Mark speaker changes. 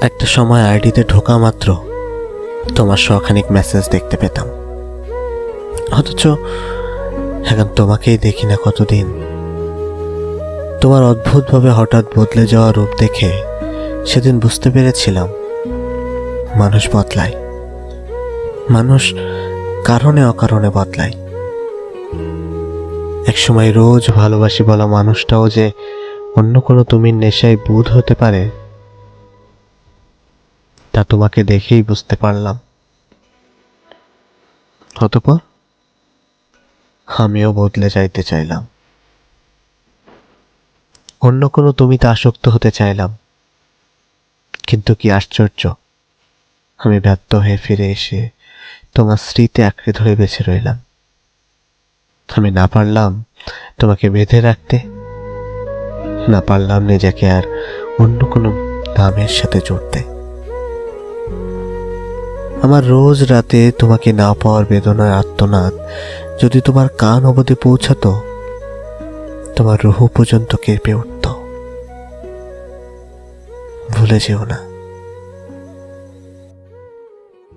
Speaker 1: একটা সময় আইডিতে ঢোকা মাত্র তোমার শখানিক মেসেজ দেখতে পেতাম। অথচ এখন তোমাকেই দেখি না কতদিন। তোমার অদ্ভুতভাবে হঠাৎ বদলে যাওয়া রূপ দেখে সেদিন বুঝতে পেরেছিলাম মানুষ বদলায়। মানুষ কারণে অকারণে বদলায়। একসময় রোজ ভালোবাসি বলা মানুষটাও যে অন্য কোনো তুমির নেশায় বুধ হতে পারে তা তোমাকে দেখেই বুঝতে পারলাম। অতপর আমিও বদলে যাইতে চাইলাম। অন্য কোনো তুমিতে আসক্ত হতে চাইলাম। কিন্তু কি আশ্চর্য, আমি ব্যর্থ হয়ে ফিরে এসে তোমার স্মৃতি আঁকড়ে ধরে বেঁচে রইলাম। আমি না পারলাম তোমাকে বেঁধে রাখতে, না পারলাম নিজেকে আর অন্য কোনো নামের সাথে জড়তে। আমার রোজ রাতে তোমাকে না পাওয়ার বেদনার আত্মনাদ যদি তোমার কান অবধি পৌঁছাতো, তোমার রুহু পর্যন্ত কেঁপে উঠত। ভুলে যেও না।